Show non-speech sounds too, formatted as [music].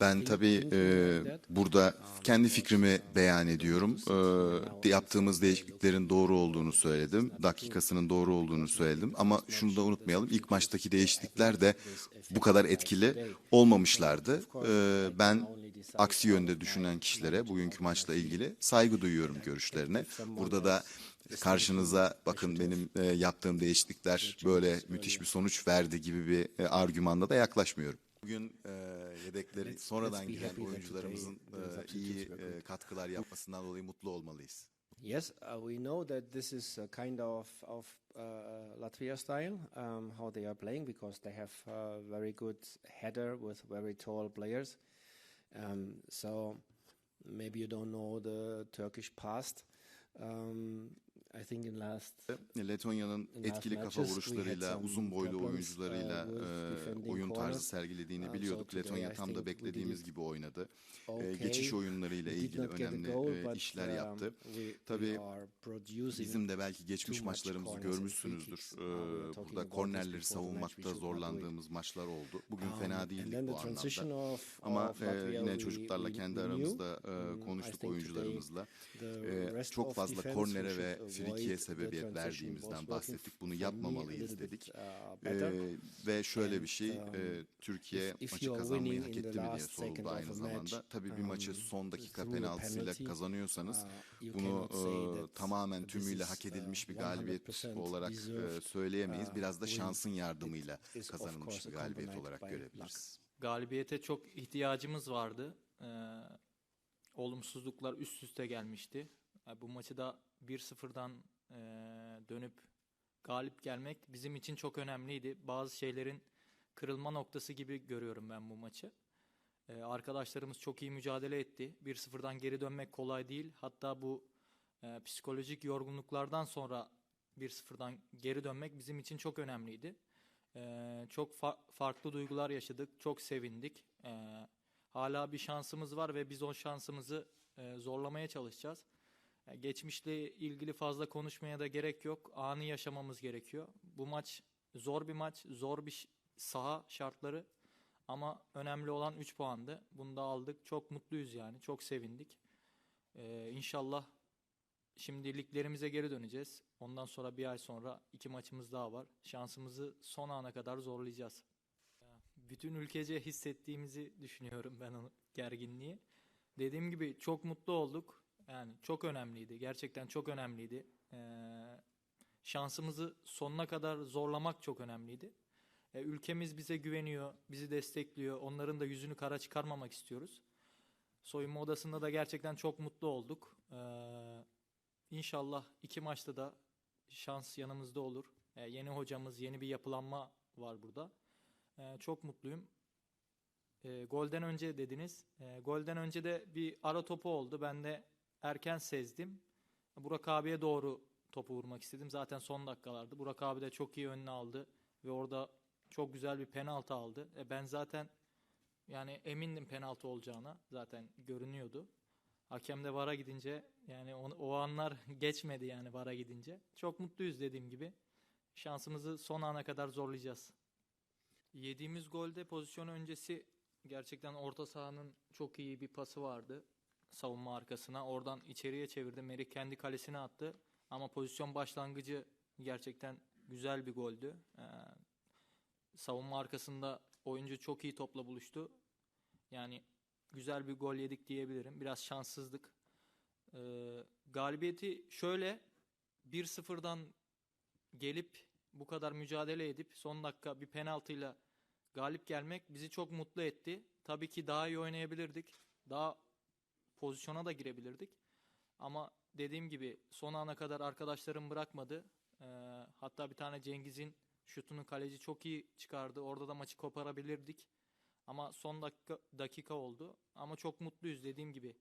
Ben tabii e, burada kendi fikrimi beyan ediyorum. E, yaptığımız değişikliklerin doğru olduğunu söyledim. Dakikasının doğru olduğunu söyledim. Ama şunu da unutmayalım. İlk maçtaki değişiklikler de bu kadar etkili olmamışlardı. E, ben aksi yönde düşünen kişilere bugünkü maçla ilgili saygı duyuyorum görüşlerine. Burada da karşınıza bakın benim e, yaptığım değişiklikler böyle müthiş bir sonuç verdi gibi bir e, argümanla da yaklaşmıyorum. Bugün e, yedekleri sonradan giren happy oyuncularımızın today e, iyi e, katkılar yapmasından dolayı mutlu olmalıyız. Yes, uh, we know that this is a kind of of uh, Latvia style um, how they are playing because they have uh, very good header with very tall players. Um, so maybe you don't know the Turkish past. Um, I think in last Letonya'nın etkili kafa vuruşlarıyla, uzun boylu oyuncularıyla uh, with e, oyun tarzı sergilediğini Uh, biliyorduk. Letonya tam da beklediğimiz gibi oynadı. E, geçiş oyunlarıyla ilgili önemli e, işler um, yaptı. Tabii Bizim de belki geçmiş maçlarımızı görmüşsünüzdür. talking burada kornerleri savunmakta zorlandığımız maçlar oldu. Bugün Um, fena değildik bu anlamda. Ama e, yine çocuklarla kendi aramızda e, konuştuk oyuncularımızla. E, çok fazla kornere ve the sebebiyet verdiğimizden bahsettik. Bunu yapmamalıyız dedik. bit, uh, better. E, ve şöyle bir şey, e, Türkiye maçı kazanmayı hak etti mi diye soruldu aynı zamanda. Tabii bir maçı um, son dakika penaltısıyla kazanıyorsanız uh, bunu e, tamamen tümüyle hak uh, edilmiş bir galibiyet 100% olarak e, söyleyemeyiz. Biraz da şansın yardımıyla kazanılmış bir galibiyet olarak görebiliriz. Galibiyete çok ihtiyacımız vardı. Ee, olumsuzluklar üst üste gelmişti. Bu maçı da 1-0'dan e, dönüp galip gelmek bizim için çok önemliydi. Bazı şeylerin kırılma noktası gibi görüyorum ben bu maçı. Ee, arkadaşlarımız çok iyi mücadele etti. 1-0'dan geri dönmek kolay değil. Hatta bu e, psikolojik yorgunluklardan sonra 1-0'dan geri dönmek bizim için çok önemliydi. Ee, çok fa- farklı duygular yaşadık. Çok sevindik. Ee, hala bir şansımız var ve biz o şansımızı e, zorlamaya çalışacağız. Yani geçmişle ilgili fazla konuşmaya da gerek yok. Anı yaşamamız gerekiyor. Bu maç zor bir maç, zor bir saha şartları ama önemli olan 3 puandı. Bunu da aldık. Çok mutluyuz yani. Çok sevindik. Ee, inşallah Şimdi liglerimize geri döneceğiz. Ondan sonra bir ay sonra iki maçımız daha var. Şansımızı son ana kadar zorlayacağız. Bütün ülkece hissettiğimizi düşünüyorum ben o gerginliği. Dediğim gibi çok mutlu olduk. Yani çok önemliydi. Gerçekten çok önemliydi. Ee, şansımızı sonuna kadar zorlamak çok önemliydi. Ee, ülkemiz bize güveniyor, bizi destekliyor. Onların da yüzünü kara çıkarmamak istiyoruz. Soyunma odasında da gerçekten çok mutlu olduk. Ee, İnşallah iki maçta da şans yanımızda olur. Ee, yeni hocamız, yeni bir yapılanma var burada. Ee, çok mutluyum. Ee, golden önce dediniz. Ee, golden önce de bir ara topu oldu. Ben de erken sezdim. Burak abiye doğru topu vurmak istedim. Zaten son dakikalardı. Burak abi de çok iyi önüne aldı ve orada çok güzel bir penaltı aldı. E, ben zaten yani emindim penaltı olacağına. Zaten görünüyordu. Hakem de VAR'a gidince yani o, o anlar [laughs] geçmedi yani VAR'a gidince. Çok mutluyuz dediğim gibi. Şansımızı son ana kadar zorlayacağız. Yediğimiz golde pozisyon öncesi gerçekten orta sahanın çok iyi bir pası vardı. Savunma arkasına. Oradan içeriye çevirdi. Merih kendi kalesine attı. Ama pozisyon başlangıcı gerçekten güzel bir goldü. Ee, savunma arkasında oyuncu çok iyi topla buluştu. Yani güzel bir gol yedik diyebilirim. Biraz şanssızlık. Ee, galibiyeti şöyle 1-0'dan gelip bu kadar mücadele edip son dakika bir penaltıyla galip gelmek bizi çok mutlu etti. Tabii ki daha iyi oynayabilirdik. Daha pozisyona da girebilirdik. Ama dediğim gibi son ana kadar arkadaşlarım bırakmadı. Ee, hatta bir tane Cengiz'in şutunu kaleci çok iyi çıkardı. Orada da maçı koparabilirdik. Ama son dakika, dakika oldu. Ama çok mutluyuz dediğim gibi.